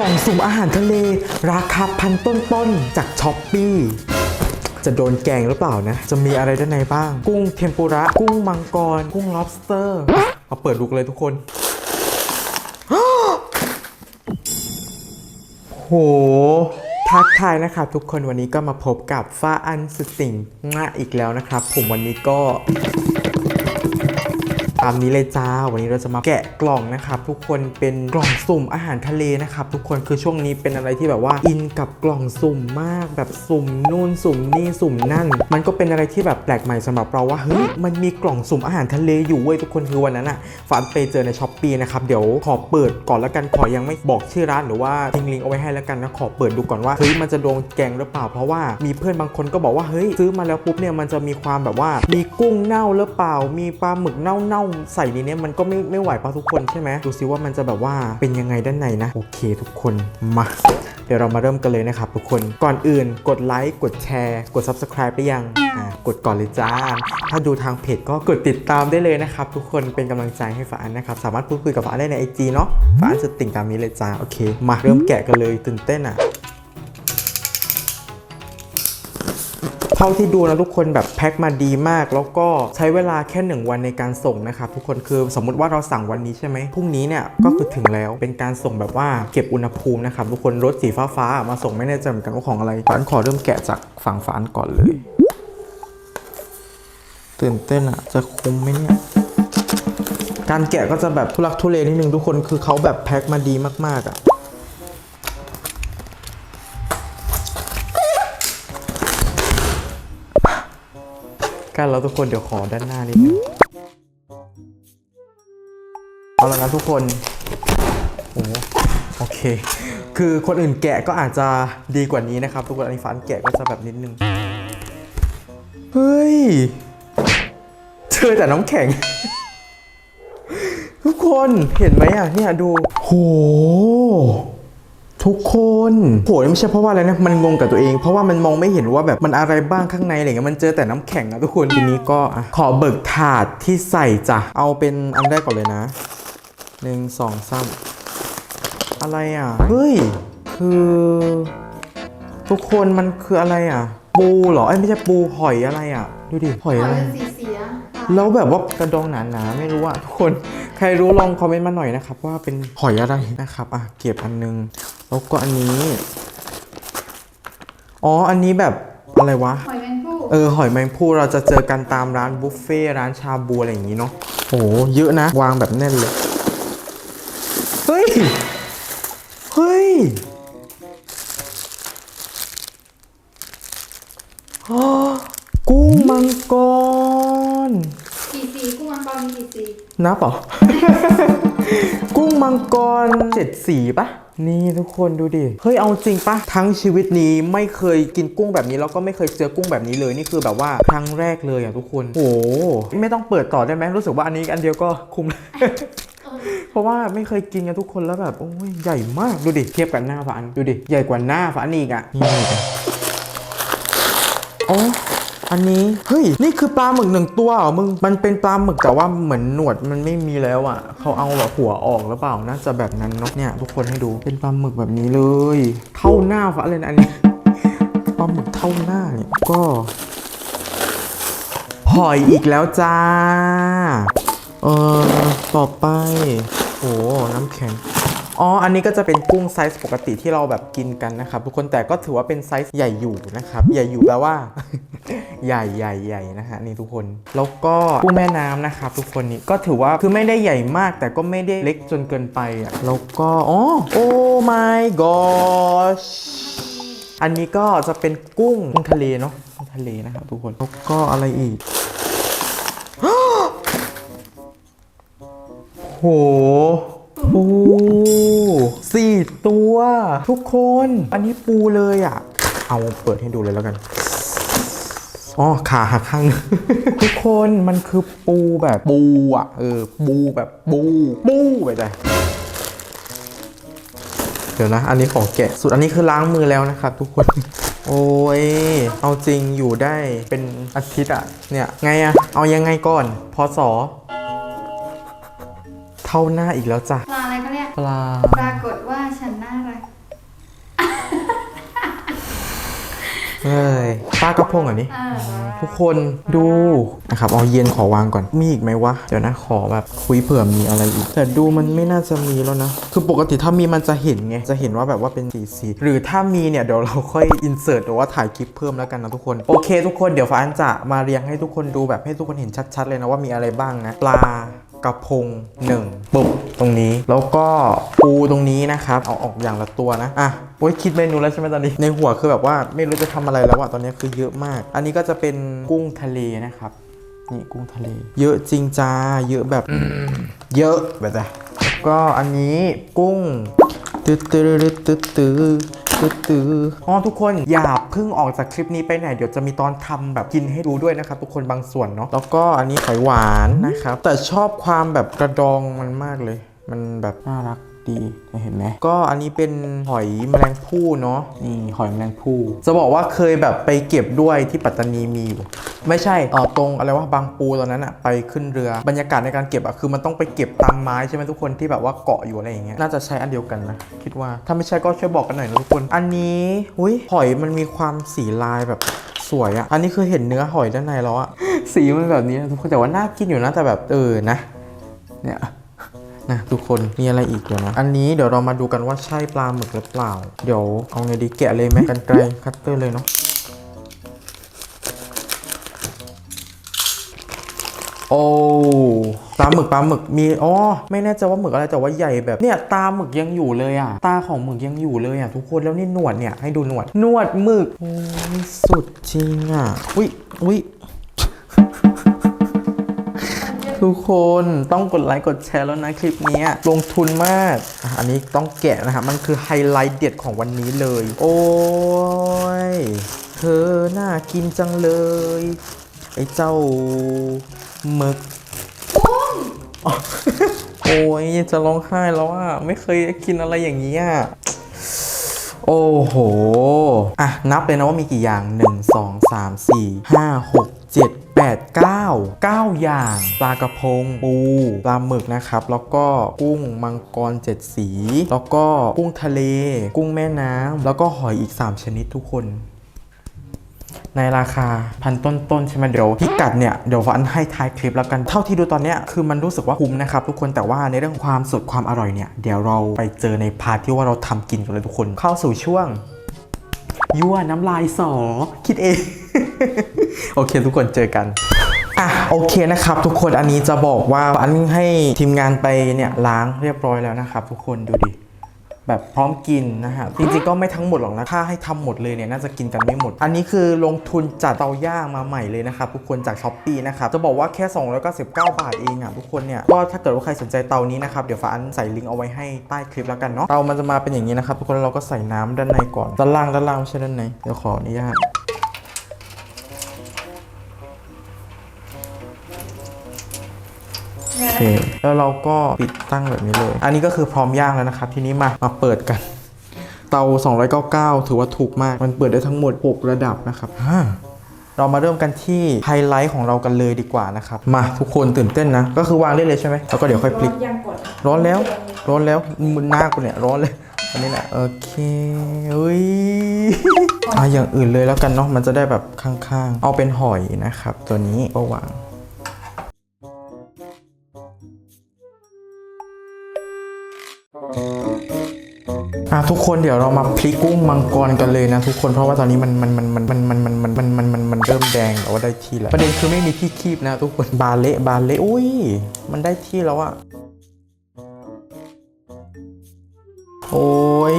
กล่องสุ่มอาหารทะเล ราคาพันต้นๆ จากช้อปปี้จะโดนแกงหรือเปล่านะ จะมีอะไรด้านในบ้าง กุ้งเทมปุระ กุ้งมังกร กุ้ง lobster มาเปิดดูกันเลยทุกคน โห ทักทายนะครับทุกคนวันนี้ก็มาพบกับฟ้าอันสุดติ่งมาอีกแล้วนะครับ ผมวันนี้ก็ ตามนี้เลยจ้า วันนี้เราจะมาแกะกล่องนะครับทุกคนเป็นกล่องสุ่มอาหารทะเลนะครับทุกคนคือช่วงนี้เป็นอะไรที่แบบว่าอินกับกล่องสุ่มมาก แบบสุ่มนู่นสุ่มนี่สุ่มนั่น มันก็เป็นอะไรที่แบบแปลกใหม่สำหรับเราว่าเฮ้ยมันมีกล่องสุ่มอาหารทะเลอยู่เว้ยทุกคนคือวันนั้นอะฝันไปเจอในช้อปปีนะครับเดี๋ยวขอเปิดก่อนแล้วกันขอยังไม่บอกชื่อร้านหรือว่าทิ้งลิงก์เอาไว้ให้แล้วกันนะขอเปิดดูก่อนว่าเฮ้ยมันจะโดนแกงหรือเปล่า เพราะว่ามีเพื่อนบางคนก็บอกว่าเฮ้ยซื้อมาแล้วปุ๊บเนี่ยมันจะมีความแบบว่า มีกุ้งเน่าหรือเปล่า มีปลาหมึกเน่าๆใส่ในเนี้ยมันก็ไม่ไม่ไหวป่ะทุกคนใช่ไหมดูซิว่ามันจะแบบว่าเป็นยังไงด้านในนะ โอเคทุกคนมาเดี๋ยวเรามาเริ่มกันเลยนะครับทุกคนก่อนอื่นกดไลค์กดแชร์กด Subscribe ไปยังอ่ากดก่อนเลยจ้า ถ้าดูทางเพจก็กดติดตามได้เลยนะครับ ทุกคนเป็นกำลังใจให้ฝาอันนะครับ สามารถพูดคุยกับฝานได้ใน IG เนาะฝาอันจะติ่งตามนี้เลยจ้าโอเค มาเริ่มแกะกันเลยตื่นเต้นอะ เท่าที่ดูนะทุกคนแบบแพ็คมาดีมาก แล้วก็ใช้เวลาแค่ 1 วันในการส่งนะครับทุกคนคือสมมุติว่าเราสั่งวันนี้ใช่ไหมพรุ่งนี้เนี่ยก็คือถึงแล้วเป็นการส่งแบบว่าเก็บอุณหภูมินะครับทุกคนรถสีฟ้าฟ้าๆมาส่งไม่แน่ใจเหมือนกันว่าของอะไรฝานขอเริ่มแกะจากฝั่งฝานก่อนเลย ตื่นเต้นอะจะคุ้มไหมเนี่ยการแกะก็จะแบบทุลักทุเลนิดนึงทุกคนคือเขาแบบแพ็คมาดีมากๆอะ กันแล้วทุกคนเดี๋ยวขอด้านหน้านิดนึงเอาละนะทุกคนโอ้โอเค คือคนอื่นแกะก็อาจจะดีกว่านี้นะครับ ทุกคนอันนี้ฟันแกะก็จะแบบนิดนึง เฮ้ยเจอแต่น้ำแข็ง ทุกคนเห็นไหมอะเนี่ยดูโห ทุกคนโหนี่ไม่ใช่เพราะว่าอะไรนะ มันงงกับตัวเอง เพราะว่ามันมองไม่เห็นว่าแบบมันอะไรบ้างข้างในอะไรเงี้ย มันเจอแต่น้ำแข็งนะทุกคน ทีนี้ก็อะขอเบิกถาดที่ใส่จ้ะ เอาเป็นอันแรกก่อนเลยนะหนึ่งสองสามอะไรอะ เฮ้ย คือ ทุกคนมันคืออะไรอะ ปูเหรอไอ้ยไม่ใช่ปู หอยอะไรอะ ดูดิ หอยขออะไรเป็นสีเสียแล้วแบบว่ากระดองหนาๆไม่รู้อะทุกคนใครรู้ลองคอมเมนต์มาหน่อยนะครับว่าเป็นหอยอะไรนะครับ อะเก็บอันนึง แล้วก็อันนี้ อ๋อ อันนี้แบบอะไรวะ หอยแมงผู้เออ หอยแมงภู่เราจะเจอกันตามร้านบุฟเฟ่ต์ร้านชาบูอะไรอย่างนี้เนาะ โอ้โหเยอะนะ วางแบบแน่นเลย เฮ้ย เฮ้ยอ๋อกุ้งมังกร กี่สีกุ้งมังกรมีกี่สีนับเหรอ กุ้งมังกรเจ็ดสีปะ นี่ทุกคนดูดิ เฮ้ยเอาจริงปะทั้งชีวิตนี้ไม่เคยกินกุ้งแบบนี้แล้วก็ไม่เคยเจอกุ้งแบบนี้เลยนี่คือแบบว่าครั้งแรกเลยอะทุกคน โอ้โหไม่ต้องเปิดต่อได้ไหมรู้สึกว่าอันนี้อันเดียวก็คุ้มแล้วเออเพราะว่าไม่เคยกินกันทุกคนแล้วแบบโอ้ยใหญ่มากดูดิเทียบกับหน้าฝาอันดูดิใหญ่กว่าหน้าฝาอันอีกอะนี่เลยอ๋ อันนี้ เฮ้ย นี่คือปลาหมึกหนึ่งตัวเหรอมึง มันเป็นปลาหมึกแต่ว่าเหมือนหนวดมันไม่มีแล้วอะ เขาเอาแบบหัวออกหรือเปล่า น่าจะแบบนั้นเนาะ เนี่ยทุกคนให้ดู เป็นปลาหมึกแบบนี้เลย เท่าหน้าฝาเลยนะอันนี้ปลาหมึกเท่าหน้าเนี่ยก็หอยอีกแล้วจ้า เออต่อไปโอ้น้ำแข็งอ๋อ อันนี้ก็จะเป็นกุ้งไซส์ปกติที่เราแบบกินกันนะครับทุกคนแต่ก็ถือว่าเป็นไซส์ใหญ่อยู่นะครับ ใหญ่อยู่แปลว่า ใหญ่ใหญ่ใหญ่นะฮะนี่ทุกคน แล้วก็กุ้งแม่น้ำนะครับทุกคนนี่ก็ถือว่าคือไม่ได้ใหญ่มาก แต่ก็ไม่ได้เล็กจนเกินไปอะแล้วก็อ๋อโอ้ my gosh อันนี้ก็จะเป็นกุ้งกุ้งทะเลเนาะกุ้งทะเลนะครับทุกคนแล้วก็อะไรอีกโหปูสี่ตัว ทุกคน อันนี้ปูเลยอะ เอาเปิดให้ดูเลยแล้วกัน อ๋อขาหักข้างหนึงทุกคนมันคือปูแบบปูอะเออปูแบบปูปูไปเลยเดี๋ยวนะ อันนี้ของแกะสุดอันนี้คือล้างมือแล้วนะครับทุกคนโอ้ย เอาจริงอยู่ได้เป็นอาทิตย์อะเนี่ย ไงอะเอายังไงก่อน พอสอเท่าหน้าอีกแล้วจ้ะปลาอะไรเขาเรียกปลาปรากฏว่าฉันน่ารัก เฮ้ยปลากระพงเหรอนี่อ่าทุกคนดูนะครับเอาเย็นขอวางก่อนมีอีกไหมวะ เดี๋ยวนะขอแบบคุยเผื่อมีอะไรอีก แต่ดูมันไม่น่าจะมีแล้วนะ คือปกติถ้ามีมันจะเห็นไง จะเห็นว่าแบบว่าเป็นสีสีหรือถ้ามีเนี่ยเดี๋ยวเราค่อยอินเสิร์ตหรือว่าถ่ายคลิปเพิ่มแล้วกันนะทุกคน โอเค ทุกคนเดี๋ยวฟ้าอันจะมาเรียงให้ทุกคนดูแบบให้ทุกคนเห็นชัด ๆ เลยนะว่ามีอะไรบ้างนะปลา กระพงหนึ่งปุ๊บตรงนี้ แล้วก็ปูตรงนี้นะครับ เอาออกอย่างละตัวนะ อะโอ้ยคิดเมนูแล้วใช่ไหมตอนนี้ ในหัวคือแบบว่าไม่รู้จะทำอะไรแล้วอะตอนนี้คือเยอะมาก อันนี้ก็จะเป็นกุ้งทะเลนะครับ นี่กุ้งทะเล เยอะจริงจ้า เยอะแบบเยอะแบบจ้ะแล้วก็อันนี้กุ้งตืดตืดตืดตืด ตืดตืดอ๋อทุกคนอย่าเพิ่งออกจากคลิปนี้ไปไหน เดี๋ยวจะมีตอนทำแบบกินให้ดูด้วยนะครับทุกคนบางส่วนเนาะแล้วก็อันนี้ไข่หวานนะครับ แต่ชอบความแบบกระดองมันมากเลย มันแบบน่ารัก ดีเห็นไหมก็อันนี้เป็นหอยแมลงภู่เนาะนี่หอยแมลงภู่จะบอกว่าเคยแบบไปเก็บด้วยที่ปัตตานีมีอยู่ ไม่ใช่เออตรงอะไรว่าบางปูตอนนั้นอะไปขึ้นเรือบรรยากาศในการเก็บอะคือมันต้องไปเก็บตามไม้ใช่ไหมทุกคนที่แบบว่าเกาะอยู่อะไรอย่างเงี้ยน่าจะใช้อันเดียวกันนะคิดว่าถ้าไม่ใช่ก็ช่วยบอกกันหน่อยนะทุกคน อันนี้อุ้ยหอยมันมีความสีลายแบบสวยอะอันนี้คือเห็นเนื้อหอยด้านในแล้วอะสีมันแบบนี้ทุกคนแต่ว่าน่ากินอยู่นะแต่แบบเออนะเนี่ย นะทุกคนมีอะไรอีกเดี๋ยวนะ อันนี้เดี๋ยวเรามาดูกันว่าใช่ปลาหมึกหรือเปล่า เดี๋ยวเอาไงดีแกะเลยไหมกันไกลคัตเตอร์เลยเนาะโอ้ปลาหมึกปลาหมึกมีอ๋อไม่แน่ใจว่าหมึกอะไรแต่ว่าใหญ่แบบเนี่ยตาหมึกยังอยู่เลยอะ ตาของหมึกยังอยู่เลยอะทุกคนแล้วนี่หนวดเนี่ยให้ดูหนวดหนวดหมึกโอ้ยสุดจริงอะอุ้ยอุ้ย ทุกคนต้องกดไลค์กดแชร์แล้วนะคลิปเนี้ยลงทุนมากอะอันนี้ต้องแกะนะครับ มันคือไฮไลท์เด็ดของวันนี้เลย โอ้ย เธอน่ากินจังเลย ไอ้เจ้าหมึกอ๋อโอ้ยจะร้องไห้แล้วอะไม่เคยกินอะไรอย่างนี้อะโอ้โห อะ นับเลยนะว่ามีกี่อย่าง 1 2 3 4 5 6 7 8 9 9 อย่างปลากระพงปูปลาหมึกนะครับ แล้วก็กุ้งมังกร 7 สี แล้วก็กุ้งทะเล กุ้งแม่น้ำแล้วก็หอยอีก 3 ชนิดทุกคนในราคาพันต้นๆใช่ไหมเดี๋ยวพิกัดเนี่ยเดี๋ยววันให้ท้ายคลิปแล้วกันเท่าที่ดูตอนเนี้ยคือมันรู้สึกว่าคุ้มนะครับทุกคนแต่ว่าในเรื่องความสดความอร่อยเนี่ยเดี๋ยวเราไปเจอในพาร์ทที่ว่าเราทำกินกันเลยทุกคน เข้าสู่ช่วง ยั่วน้ำลายสอ คิดเอง โอเคทุกคนเจอกันอะโอเคนะครับ ทุกคนอันนี้จะบอกว่าอันให้ทีมงานไปเนี่ยล้างเรียบร้อยแล้วนะครับ ทุกคนดูดิ แบบพร้อมกินนะฮะจริงๆก็ไม่ทั้งหมดหรอกนะถ้าให้ทำหมดเลยเนี่ยน่าจะกินกันไม่หมด อันนี้คือลงทุนจัดเตาย่างมาใหม่เลยนะครับทุกคนจากช้อปปีนะครับจะบอกว่าแค่299บาทเองอะทุกคนเนี่ยก็ถ้าเกิดว่าใครสนใจเตานี้นะครับเดี๋ยวฟ้าอันใส่ลิงก์เอาไว้ให้ใต้คลิปแล้วกันเนาะเตามันจะมาเป็นอย่างนี้นะครับทุกคนเราก็ใส่น้ำด้านในก่อนด้านล่างด้านล่างไม่ใช่ด้านในเดี๋ยวขออนุญาต โอเคแล้วเราก็ปิดตั้งแบบนี้เลย อันนี้ก็คือพร้อมย่างแล้วนะครับทีนี้มามาเปิดกันเตา 299 ถือว่าถูกมาก มันเปิดได้ทั้งหมด 6 ระดับนะครับอ่าเรามาเริ่มกันที่ไฮไลท์ของเรากันเลยดีกว่านะครับ มาทุกคนตื่นเต้นนะ ก็คือวางได้เลยใช่ไหมแล้วก็เดี๋ยวค่อยพลิกยังกดร้อนแล้ว ร้อนแล้วมือหน้ากูเนี่ยร้อนเลยอันนี้แหละ โอเคอุ้ยอะอย่างอื่นเลยแล้วกันเนาะ มันจะได้แบบข้างๆ เอาเป็นหอยนะครับ ตัวนี้ก็วาง อะทุกคนเดี๋ยวเรามาพลิกกุ้งมังกรกันเลยนะทุกคนเพราะว่าตอนนี้มันมันมันมันมันมันมันมันมันมันมันมันเริ่มแดงแต่ว่าได้ที่แล้วประเด็นคือไม่มีที่คีบนะทุกคนบาเละบาเละอุ้ยมันได้ที่แล้วอะโอ้ย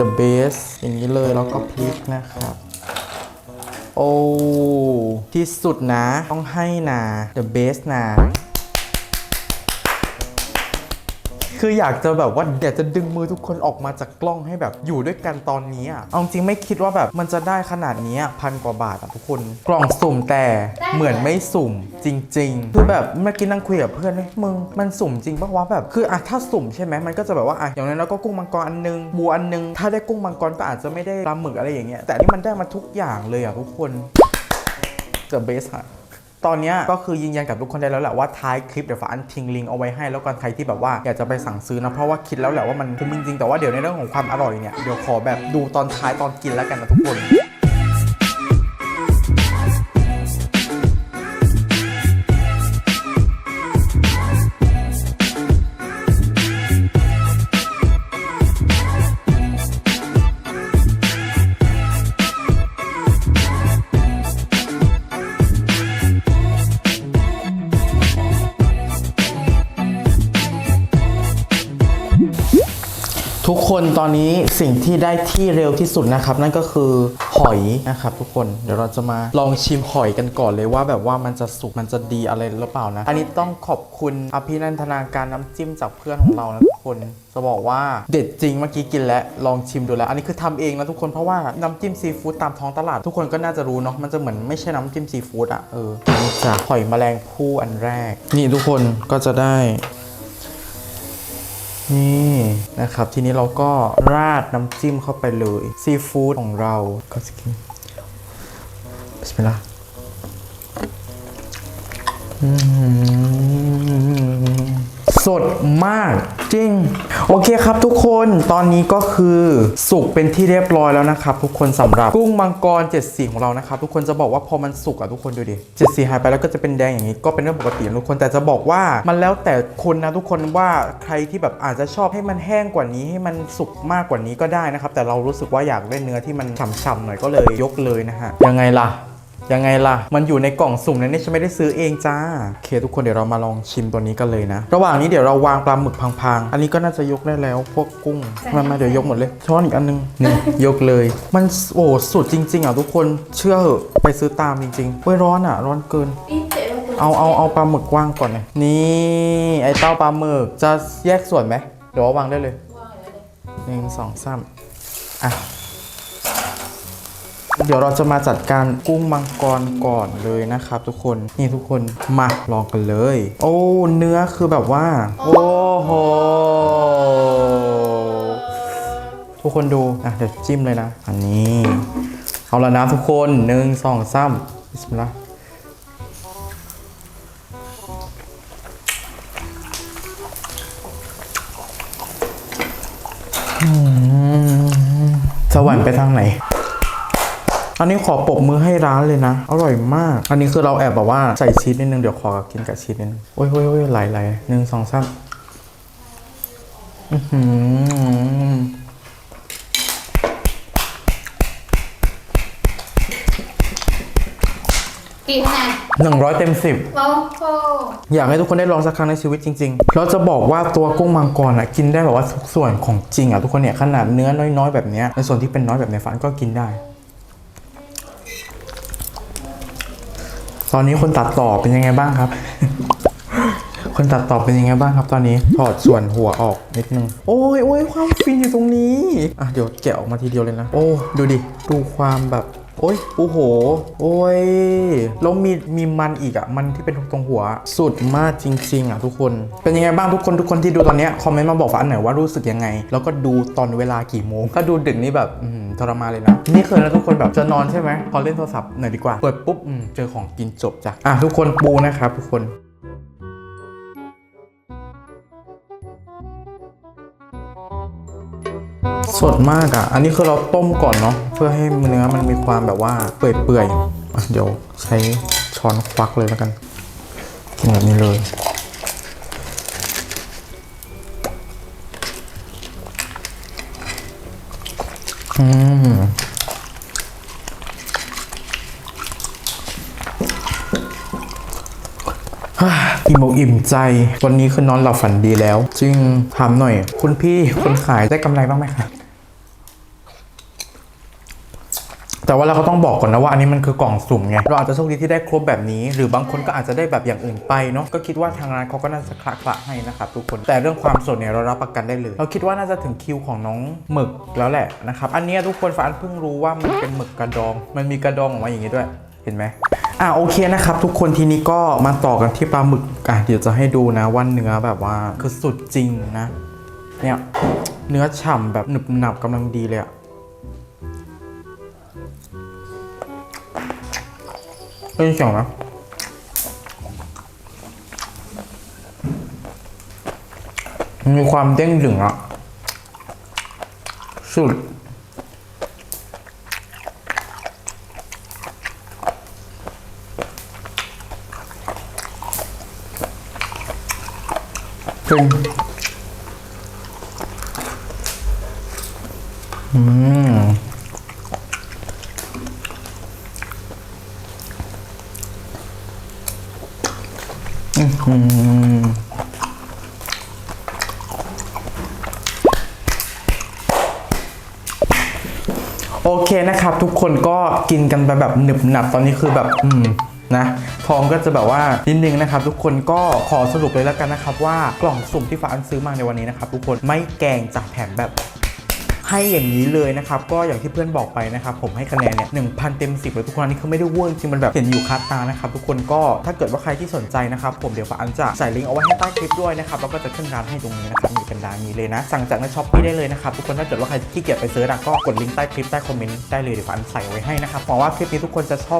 the best อย่างนี้เลยแล้วก็พลิกนะครับโอ้ที่สุดนะ ต้องให้นะ the best นะ คืออยากจะแบบว่าอยากจะดึงมือทุกคนออกมาจากกล้องให้แบบอยู่ด้วยกันตอนนี้อะเอาจริงไม่คิดว่าแบบมันจะได้ขนาดนี้พันกว่าบาทอะทุกคนกล่องสุ่มแต่เหมือนไม่สุ่มจริง ๆ คือแบบเมื่อกี้นั่งคุยกับเพื่อนเฮ้ยมึงมันสุ่มจริงปะวะแบบคืออะถ้าสุ่มใช่ไหมมันก็จะแบบว่าอะอย่างนั้นเราก็กุ้งมังกรอันนึงบัวอันนึง ถ้าได้กุ้งมังกรก็อาจจะไม่ได้ปลาหมึกอะไรอย่างเงี้ยแต่นี่มันได้มาทุกอย่างเลยอะทุกคนเจอเบสอะ ตอนนี้ก็คือยืนยันกับทุกคนได้แล้วแหละว่าท้ายคลิปเดี๋ยวฝาอันทิ้งลิงก์เอาไว้ให้แล้วกันใครที่แบบว่าอยากจะไปสั่งซื้อนะเพราะว่าคิดแล้วแหละว่ามันคุ้มจริงๆแต่ว่าเดี๋ยวในเรื่องของความอร่อยเนี่ยเดี๋ยวขอแบบดูตอนท้ายตอนกินแล้วกันนะทุกคน คนตอนนี้สิ่งที่ได้ที่เร็วที่สุดนะครับ นั่นก็คือหอยนะครับทุกคนเดี๋ยวเราจะมาลองชิมหอยกันก่อนเลยว่าแบบว่ามันจะสุกมันจะดีอะไรหรือเปล่านะ อันนี้ต้องขอบคุณอภินันทนาการน้ำจิ้มจากเพื่อนของเรานะทุกคนจะบอกว่าเด็ดจริงเมื่อกี้กินแล้วลองชิมดูแล้ว อันนี้คือทำเองนะทุกคนเพราะว่าน้ำจิ้มซีฟู้ดตามท้องตลาด ทุกคนก็น่าจะรู้เนาะมันจะเหมือนไม่ใช่น้ำจิ้มซีฟู้ดอะเออจ้ะหอยแมลงภู่อันแรก นี่ทุกคนก็จะได้ นี่นะครับ ทีนี้เราก็ราดน้ำจิ้มเข้าไปเลย ซีฟู้ดของเราก็จะกินบิสมิลลาห์สดมาก จริง โอเคครับทุกคนตอนนี้ก็คือสุกเป็นที่เรียบร้อยแล้วนะครับ ทุกคนสำหรับกุ้งมังกรเจ็ดสีของเรานะครับ ทุกคนจะบอกว่าพอมันสุกอะทุกคนดูดิเจ็ดสีหายไปแล้วก็จะเป็นแดงอย่างนี้ก็เป็นเรื่องปกติทุกคนแต่จะบอกว่ามันแล้วแต่คนนะทุกคนว่าใครที่แบบอาจจะชอบให้มันแห้งกว่านี้ให้มันสุกมากกว่านี้ก็ได้นะครับแต่เรารู้สึกว่าอยากได้เนื้อที่มันฉ่ำๆหน่อยก็เลยยกเลยนะฮะยังไงล่ะ ยังไงล่ะ มันอยู่ในกล่องสุ่มนะเนี่ยฉันไม่ได้ซื้อเองจ้าโอเค ทุกคนเดี๋ยวเรามาลองชิมตัวนี้กันเลยนะ ระหว่างนี้เดี๋ยวเราวางปลาหมึกพังๆ อันนี้ก็น่าจะยกได้แล้ว พวกกุ้งมามาเดี๋ยวยกหมดเลยช้อนอีกอันนึงนี่ยกเลย มันโอ้สุดจริง ๆอะทุกคนเชื่อเหอะไปซื้อตามจริงๆเว้ยร้อนอะ ร้อนเกินอีเจ๋อตัวเอาเอาเอาปลาหมึกว่างก่อนเลยนี่ไอเต้าปลาหมึกจะแยกส่วนไหมเดี๋ยวเอาวางได้เลยว่าอะไรเลยหนึ่งสองสามอะ เดี๋ยวเราจะมาจัดการกุ้งมังกรก่อนเลยนะครับ ทุกคนนี่ทุกคนมาลองกันเลย โอ้เนื้อคือแบบว่า โอ้โหทุกคนดูอะเดี๋ยวจิ้มเลยนะ อันนี้ เอาละนะทุกคนหนึ่งสองสามบิสมิลลาห์สวรรค์ไปทางไหน อันนี้ขอปรบมือให้ร้านเลยนะ อร่อยมาก อันนี้คือเราแอบแบบว่าใส่ชีสนิดนึง เดี๋ยวขอกินกับชีสนิดนึงโอ้ยโอ้ยโอ้ยไหลไหลหนึ่งสองสามอือหือกี่คะแนนหนึ่งร้อยเต็มสิบ โอ้โหอยากให้ทุกคนได้ลองสักครั้งในชีวิตจริงๆ เราจะบอกว่าตัวกุ้งมังกรอะกินได้แบบว่าทุกส่วนของจริงอะทุกคนเนี่ยขนาดเนื้อน้อยๆแบบเนี้ยในส่วนที่เป็นน้อยแบบในฟันก็กินได้ ตอนนี้คนตัดต่อเป็นยังไงบ้างครับ คนตัดต่อเป็นยังไงบ้างครับ ตอนนี้ถอดส่วนหัวออกนิดนึง โอ้ยโอ้ยความฟินอยู่ตรงนี้ อะเดี๋ยวแกะออกมาทีเดียวเลยนะ โอ้ดูดิ ดูความแบบโอ้ยโอ้โห โอ้ยแล้วมีมีมันอีกอะ มันที่เป็นตรงหัว สุดมากจริง ๆ อะทุกคน เป็นยังไงบ้างทุกคนทุกคนที่ดูตอนเนี้ยคอมเมนต์มาบอกฟ้าอันไหนอยว่ารู้สึกยังไง แล้วก็ดูตอนเวลากี่โมง ถ้าดูดึกนี่แบบ อืม ทรมานเลยนะ นี่เคยนะทุกคนแบบจะนอนใช่ไหมพอเล่นโทรศัพท์หน่อยดีกว่า เปิดปุ๊บอืมเจอของกินจบจ้ะอะทุกคนปูนะครับทุกคนสดมากอะ อันนี้คือเราต้มก่อนเนาะเพื่อให้เนื้อมันมีความแบบว่าเปื่อยๆอะเดี๋ยวใช้ช้อนควักเลยแล้วกันกินแบบนี้เลย อืมอิ่มอกอิ่มใจ วันนี้คือนอนหลับฝันดีแล้ว จริงถามหน่อย คุณพี่คนขายได้กำไรบ้างไหมคะ แต่ว่าเราก็ต้องบอกก่อนนะว่าอันนี้มันคือกล่องสุ่มไงเราอาจจะโชคดีที่ได้ครบแบบนี้ หรือบางคนก็อาจจะได้แบบอย่างอื่นไปเนาะก็คิดว่าทางร้านเขาก็น่าจะคละคละให้นะครับทุกคนแต่เรื่องความสดเนี่ยเรารับประกันได้เลย เราคิดว่าน่าจะถึงคิวของน้องหมึกแล้วแหละนะครับอันนี้ทุกคนฟ้านเพิ่งรู้ว่ามันเป็นหมึกกระดอง มันมีกระดองออกมาอย่างนี้ด้วยเห็นไหมอะโอเคนะครับ ทุกคนทีนี้ก็มาต่อกันที่ปลาหมึกอะเดี๋ยวจะให้ดูนะว่าเนื้อแบบว่าคือสุดจริงนะ เนี่ยเนื้อฉ่ำแบบหนึบหนับกำลังดีเลยอะ ได้ยินเสียงไหมมีความเด้งดึงอะสุดจริงอืม อือหือ โอเคนะ คนก็กินกันไปแบบหนึบหนับตอนนี้คือแบบอืมนะพร้อมก็จะแบบว่านิดนึงนะครับทุกคนก็ขอสรุปเลยแล้วกันนะครับว่ากล่องสุ่มที่ฟ้าอันซื้อมาในวันนี้นะครับทุกคนไม่แกงจากแผงแบบ ให้อย่างนี้เลยนะครับ ก็อย่างที่เพื่อนบอกไปนะครับ ผมให้คะแนนเนี่ยหนึ่งพันเต็มสิบเลยทุกคนนี่คือไม่ได้เวอร์จริงมันแบบเห็นอยู่คาตานะครับทุกคนก็ถ้าเกิดว่าใครที่สนใจนะครับ ผมเดี๋ยวฝาอันจะใส่ลิงก์เอาไว้ให้ใต้คลิปด้วยนะครับแล้วก็จะขึ้นร้านให้ตรงนี้นะครับมีเป็นร้านนี้เลยนะ สั่งจากในช้อปปี้ได้เลยนะครับทุกคนถ้าเกิดว่าใครที่เกียจไปเซิร์ชอก็กดลิงก์ใต้คลิปใต้คอมเมนต์ได้เลยเดี๋ยวฝาอันใส่ไว้ให้นะครับหวังว่าคลิปนี้ทุกคนจะชอบ